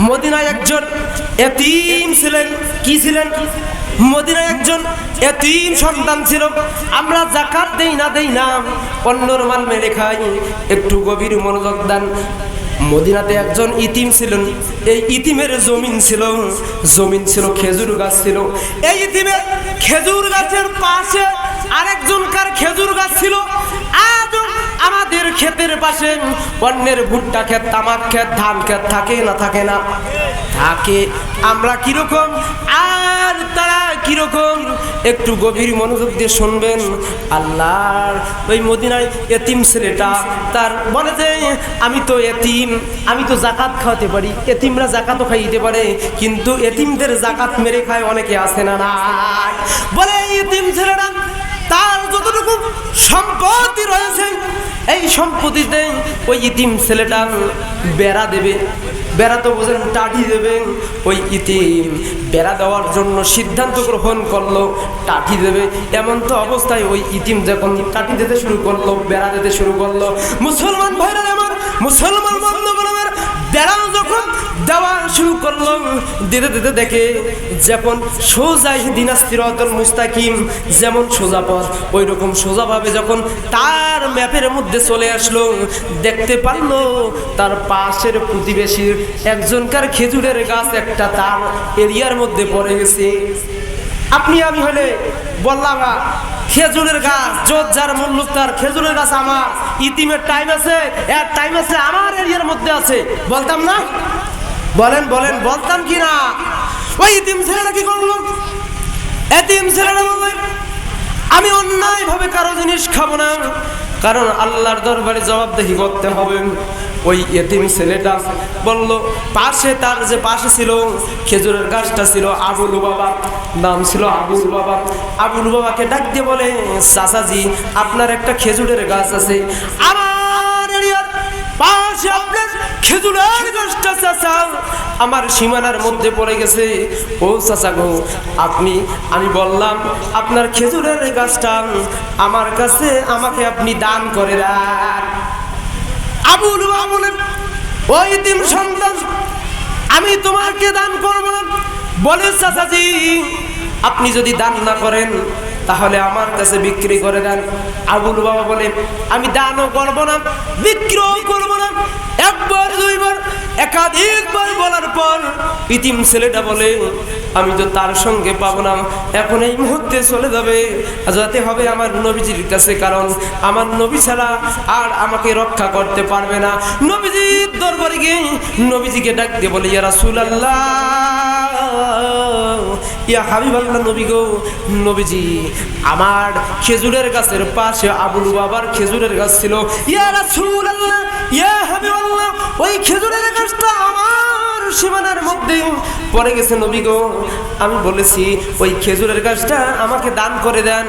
মদিনায় একজন এতিম ছিলেন। কি ছিলেন? মদিনায় একজন এতিম সন্তান ছিল। আমরা জাকাত দেই না দেই না, অন্যর মাল মেরে খাই। একটু গভীর মনোযোগ দান। মদিনাতে একজন ইতিম ছিলেন। এই ইতিমের জমিন ছিল জমিন ছিল, খেজুর গাছ ছিল। এই ইতিমের খেজুর গাছের পাশে আরেকজনকার খেজুর গাছ ছিল। আজও আমাদের ক্ষেতের পাশে অন্যের ভুট্টা ক্ষেত, তামাক ক্ষেত, ধান ক্ষেত থাকে না থাকে না? থাকে। আমরা কীরকম? আর তারা কীরকম? একটু গভীর মনোযোগ দিয়ে শুনবেন। আল্লাহর ওই মদিনায় এতিম ছেলেটা, তার বলে যে, আমি তো এতিম, আমি তো জাকাত খাওয়াতে পারি। এতিমরা জাকাতও খাইতে পারে, কিন্তু এতিমদের জাকাত মেরে খায় অনেকে আসে না না বলে এতিম ছেলেটা তার যতটুকু সম্পত্তি রয়েছে, এই সম্পত্তিতে ওই ইতিম ছেলেটা বেড়া দেবে। বেড়া তো বোঝেন টাটি দেবেন ওই ইতিম বেড়া দেওয়ার জন্য সিদ্ধান্ত গ্রহণ করল, টাটি দেবে। এমন তো অবস্থায় ওই ইতিম যখন টাটি দিতে শুরু করল, বেড়া দিতে শুরু করল। মুসলমান ভাইরা আমার, মুসলমান বন্ধুগণ আমার বেড়া যখন শুরু করল। দিতে দিতে দেখে যেমন সোজা দিনাস্তিরতল মুস্তাকিম, যেমন সোজা পথ ওই রকম সোজাভাবে যখন তার ম্যাপের মধ্যে চলে আসলো, দেখতে পারল তার পাশের প্রতিবেশীর একজনকার খেজুরের গাছ একটা তার এরিয়ার মধ্যে পড়ে গেছে। আপনি আমি হলে বললাম, খেজুরের গাছ যোত যার মূল্য তার খেজুরের গাছ আমার। ইতিমের টাইম আছে, এর টাইম আছে, আমার এরিয়ার মধ্যে আছে। বলতাম না? বলেন বলেন, বলতাম কি না ওই ইতিম ছেলেটা কি করল? এতিম ছেলেটা বললেন আমি অন্যায় ভাবে কারও জিনিস খাব না, কারণ আল্লাহর দরবারে জবাবদেহি করতে হবে। ওই এতিম ছেলেটা বলল, পাশে তার যে পাশে ছিল, খেজুরের গাছটা ছিল, আবুল বাবা নাম ছিল আবুল বাবা আবুল বাবাকে ডাক দিয়ে বলে, চাচাজি, আপনার একটা খেজুরের গাছ আছে। আমার পাশে আপনার খেজুরের গাছটা চাচা, আমার সীমানার মধ্যে পড়ে গেছে। ও চাচা গো, আপনি, আমি বললাম, আপনার খেজুরের গাছটা আমার কাছে, আমাকে আপনি দান করে দেন। আবুল বাবা ওই দিন সন্তান, আমি তোমাকে দান করব বলে চাচাজি, আপনি যদি দান না করেন তাহলে আমার কাছে বিক্রি করে দেন। আবুল বাবা বলে আমি দানও করব না বিক্রিও করব না। একবার, দুইবার, একাধিকবার বলার পর ইতিম ছেলেটা বলে, আমি তো তার সঙ্গে পাবো না। এখন এই মুহূর্তে চলে যাবে। যাতে হবে আমার নবীজির কাছে, কারণ আমার নবী ছাড়া আর আমাকে রক্ষা করতে পারবে না। নবীজির দরবারে গিয়ে নবীজিকে ডাকতে বলে, ইয়া রাসূলুল্লাহ। ইয়া হাবিবাল্লাহ নবী গো, নবীজি, আমার খেজুরের গাছের পাশে আবুল বাবার খেজুরের গাছ ছিল। ইয়া রাসূলুল্লাহ, ইয়া হাবিবাল্লাহ, ওই খেজুরের গাছটা আমার সীমানার মধ্যে পড়ে গেছে নবী গো। আমি বলেছি, ওই খেজুরের গাছটা আমাকে দান করে দেন,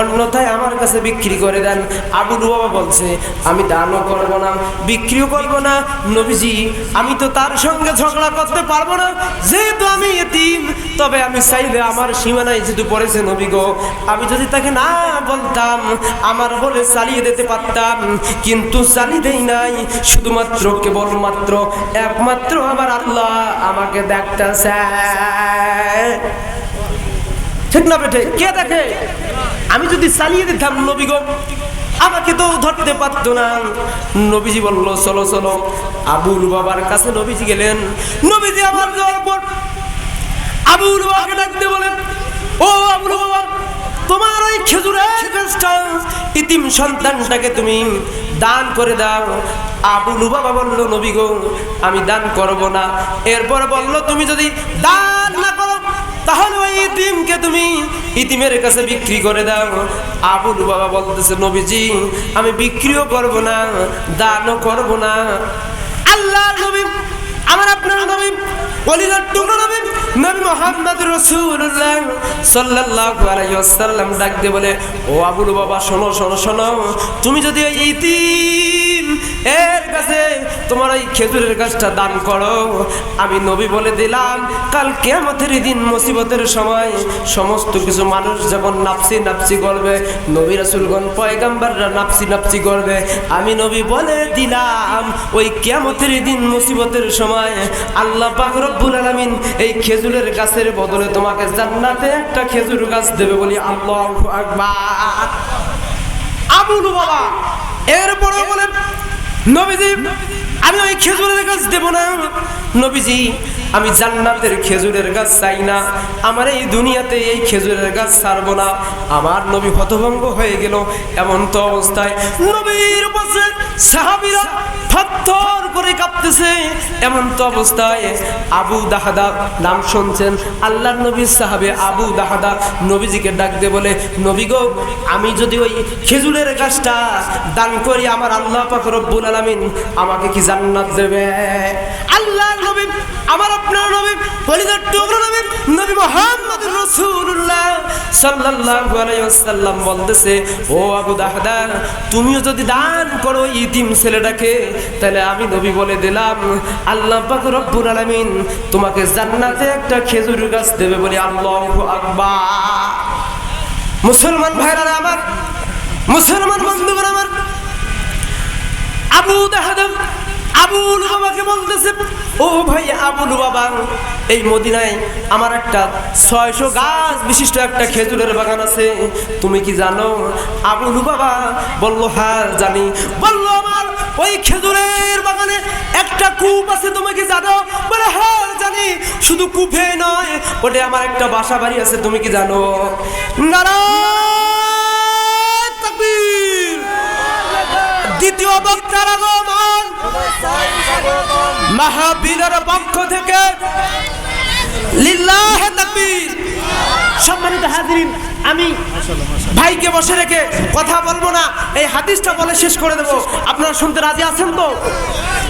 অন্যথায় আমার কাছে বিক্রি করে দেন। আবুল বাবা বলছে, আমি দানও করব না, বিক্রিও করব না। নবীজি, আমি তো তার সঙ্গে ঝগড়া করতে পারব না। যেহেতু আমি এতিম, তবে আমি চাইলে আমার সীমানায় যেহেতু পড়েছে নবী গো, আমি যদি তাকে না বলতাম, আমার বলে চালিয়ে দিতে পারতাম। কিন্তু চালিয়ে দেই নাই, শুধুমাত্র কেবলমাত্র, একমাত্র আমার আল্লাহ আমাকে দেখতেছে। ঠিক না বেঠে? কে দেখে? আমি যদি চালিয়ে দিতাম নবী গো, আমাকে তো ধরতে পারতো না। নবীজি বলল, চলো চলো। আবুল বাবার কাছে নবীজি গেলেন। নবীজি আমার যাওয়ার পর আবুল বাবাকে ডাকতে বলেন, ও আবুল বাবা তোমার ওই খেজুরের গাছটা ইতিম সন্তানটাকে তুমি দান করে দাও। আবুল বাবা বলল, নবী গো, আমি দান করব না। এরপর বলল, তুমি যদি দান না করো, তাহলে ওই ইতিমকে তুমি ইতিমের কাছে বিক্রি করে দাও। আবুল বাবা বলতেছে, নবীজি, আমি বিক্রিও করব না, দানও করব না। আল্লাহ নবী আমার আপনার নবী বলিলার টুকরো নবী নবী মোহাম্মদ রসুল্লাহ সাল্লাল্লাহু আলাইহি ওয়াসাল্লাম ডাক দিয়ে বলে, ও আবুল বাবা, শোনো শোনো শোনো, তুমি যদি ওই ইতিম এর কাছে তোমার এই খেজুরের গাছটা দান করো। আমি নবী বলে দিলাম কাল কেয়ামতের দিন মুসিবতের সময় সমস্ত কিছু মানুষ যখন নাপসি নাপসি করবে নবী রাসুলগণ পয়গাম্বাররা নাপসি নাপসি করবে। আমি নবী বলে দিলাম ওই কেয়ামতের দিন মুসিবতের সময় আল্লাহ পাক রব্বুল আলামিন এই খেজুরের গাছের বদলে তোমাকে জান্নাতে একটা খেজুর গাছ দেবে বলি আল্লাহু আকবার। আবুল বাবা এরপরে বলেন নবীজি আমি ওই খেজুরের গাছ দেব না। নবীজি, আমি জান্নাতের খেজুরের গাছ চাই না, আমার এই দুনিয়াতে এই খেজুরের গাছ ছাড়বো না। আমার নবী হতভঙ্গ হয়ে গেল এমন তো অবস্থায়। নবীর পাশে সাহাবীরা থর করে কাঁপতেছে এমন তো অবস্থায়। আবু দাহাদা নাম শুনছেন, আল্লাহর নবীর সাহাবে আবু দাহাদা নবীজিকে ডাক দিয়ে বলে, নবী গো, আমি যদি ওই খেজুরের গাছটা দান করি, আমার আল্লাহ পাক রব্বুল আলামিন আমাকে কি জান্নাত দেবে? আল্লাহর নবী আমার আপনার নবী টুকরো নবী নবী মুহাম্মদ রাসূলুল্লাহ সাল্লাল্লাহু আলাইহি ওয়াসাল্লাম বলতেছে, ও আবু দাহদা তুমিও যদি দান করো ইতিম ছেলেটাকে, তাহলে আমি নবী বলে দিলাম, আল্লাহ পাক রব্বুল আলামিন তোমাকে জান্নাতে একটা খেজুর গাছ দেবে বলে আল্লাহু আকবার। মুসলমান ভাইরা আমার, মুসলমান বন্ধুগণ আমার, আবু দাহাদাম আবুল বাবাকে বলতেছে, ও ভাই আবুল বাবা, এই মদিনায় আমার একটা ছয়শো গাছ বিশিষ্ট একটা খেজুরের বাগান আছে। তুমি কি জানো? আবুল বাবা বলল হ্যাঁ জানি। বলল, আমার ওই খেজুরের বাগানে একটা কূপ আছে, তুমি কি জানো? বলে হ্যাঁ জানি। শুধু কূপে নয় ওটা আমার একটা বাসা বাড়ি আছে, তুমি কি জানো? তাকবীর। দ্বিতীয় বক্তার আগমন। মাহাবীরের পক্ষ থেকে সম্মানিত হাজিরিন, আমি ভাইকে বসে রেখে কথা বলব না, এই হাদিসটা বলে শেষ করে দেব। আপনারা শুনতে রাজি আছেন তো?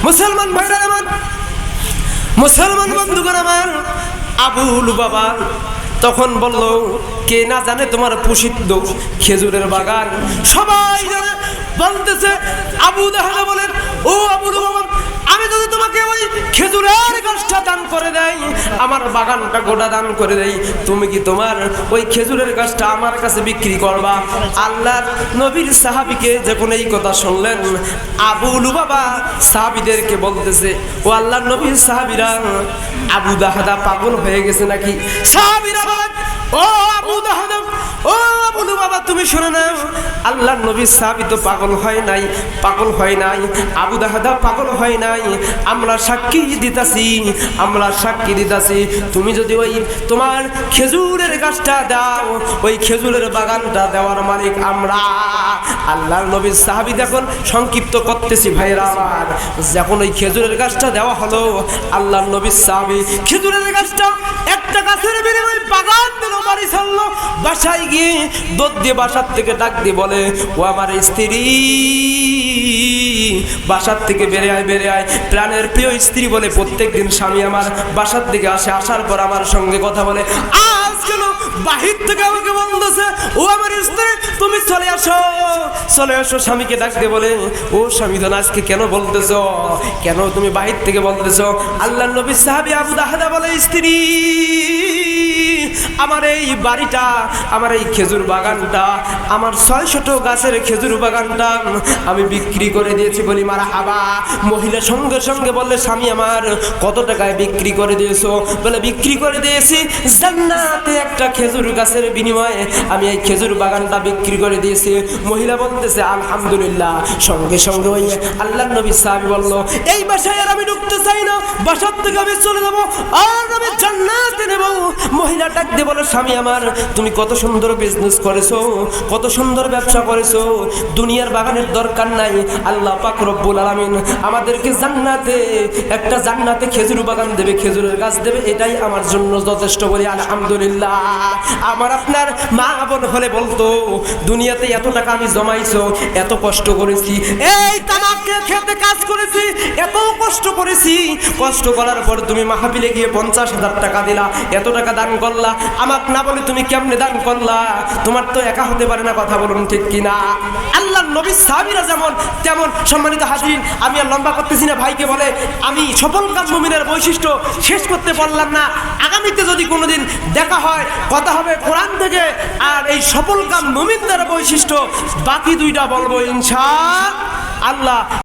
মুসলমান ভাইরা আমার, মুসলমান বন্ধুগণ আমার, আবুল বাবা তখন বলল, কে না জানে তোমার প্রসিদ্ধ খেজুরের বাগান? সবাই জানে, বলতেছে, আবু দেহালে বলেন, ও আবু বাবা খেজুরের গাছটা দান করে দেয়, আমার বাগানটা গোটা দান করে দেয়। তুমি কি তোমার ওই খেজুরের গাছটা আমার কাছে বিক্রি করবা? আল্লাহর নবীর সাহাবিকে যখন এই কথা শুনলেন আবুল বাবা সাহাবিদেরকে বলতেছে, ও আল্লাহর নবীর সাহাবিরা, আবু দাহাদা পাগল হয়ে গেছে নাকি? সাহাবিরা ও আবু দাহাদা ও আবুল বাবা, তুমি শুনে নাও আল্লাহর নবীর সাহাবি তো পাগল হয় নাই, পাগল হয় নাই, আবু দাহাদা পাগল হয় নাই। আমরা সাক্ষী দিতাছি, আমরা সাক্ষী দিতাছি। তুমি যদি ওই তোমার খেজুরের গাছটা দাও, ওই খেজুরের বাগানটা দেওয়ার মালিক আমরা। আল্লাহর নবীর সাহাবি দেখুন সংক্ষিপ্ত করতেছি ভাইরা আমার। যখন ওই খেজুরের গাছটা দেওয়া হলো, আল্লাহর নবীর সাহাবি খেজুরের গাছটা একটা গাছের বিনিময়ে বাগান দিল, বাড়ি ছাড়লো। বাসায় গিয়ে দোদ বাসার থেকে ডাক বলে, ও আমার স্ত্রী। বাসার থেকে বেড়ে আয় বেড়ে আয়। প্রাণের প্রিয় স্ত্রী বলে প্রত্যেক দিন স্বামী আমার বাসার দিকে আসে, আসার পর আমার সঙ্গে কথা বলে। আজ কেন বাহির থেকে আমাকে বলতেছে, ও আমার স্ত্রী, তুমি চলে আসো। চলে আসো, স্বামীকে ডাক দিয়ে বলে, ও স্বামী ধন, আজকে কেন বলতেছো? কেন তুমি বাহির থেকে বলতেছো? আল্লাহ নবী সাহাবি আবু দাহাদা বলে, স্ত্রী আমার এই বাড়িটা, আমার এই খেজুর বাগানটা, আমার ছয় শত গাছের খেজুর বাগানটা আমি বিক্রি করে দিয়েছি বলি, মারা হাবা মহিলা সঙ্গে সঙ্গে বললে, স্বামী আমার, কত টাকায় বিক্রি করে দিয়েছ? বলে, বিক্রি করে দিয়েছি জান্নাতে একটা খেজুর গাছের বিনিময়ে আমি এই খেজুর বাগানটা বিক্রি করে দিয়েছি। মহিলা বলতেছে, আলহামদুলিল্লাহ। সঙ্গে সঙ্গে ওই আল্লাহ নবী সাহাবি বলল, এই বাসায় আর আমি ঢুকতে চাই না, বাসার থেকে আমি চলে যাব, আর আমি জান্নাতে মহিলা ডাক দিয়ে বলে, স্বামী আমার, তুমি কত সুন্দর বিজনেস করেছ, কত সুন্দর ব্যবসা করেছ, দুনিয়ার বাগানের দরকার নাই, আল্লাহ পাক রব্বুল আলামিন আমাদেরকে জান্নাতে, একটা জান্নাতে খেজুর বাগান দেবে, খেজুরের গাছ দেবে, এটাই আমার জন্য যথেষ্ট বলি আলহামদুলিল্লাহ। আমার আপনার মা বোন হলে বলতো, দুনিয়াতে এত টাকা আমি জমাইছো, এত কষ্ট করেছি, এই তামাককে খেতে কাজ করেছি, এত কষ্ট করেছি, কষ্ট করার পর তুমি মাহাবিলে গিয়ে পঞ্চাশ হাজার টাকা দিলা, এত টাকা দান করলা? আমাকে না বলে তুমি কেমনে দান করলা? তোমার তো একা হতে পারে না কথা বলুন ঠিক কিনা? আল্লাহ নবী সাহাবীরা যেমন, তেমন সম্মানিত হাজিরিন আমি আর লম্বা করতেছি না, ভাইকে বলে, আমি সফল কাম মুমিনের বৈশিষ্ট্য শেষ করতে পারলাম না। আগামীতে যদি কোনোদিন দেখা হয়, কথা হবে কোরআন থেকে, আর এই সফল কাম মুমিনদের বৈশিষ্ট্য বাকি দুইটা বলব ইনশা আল্লাহ।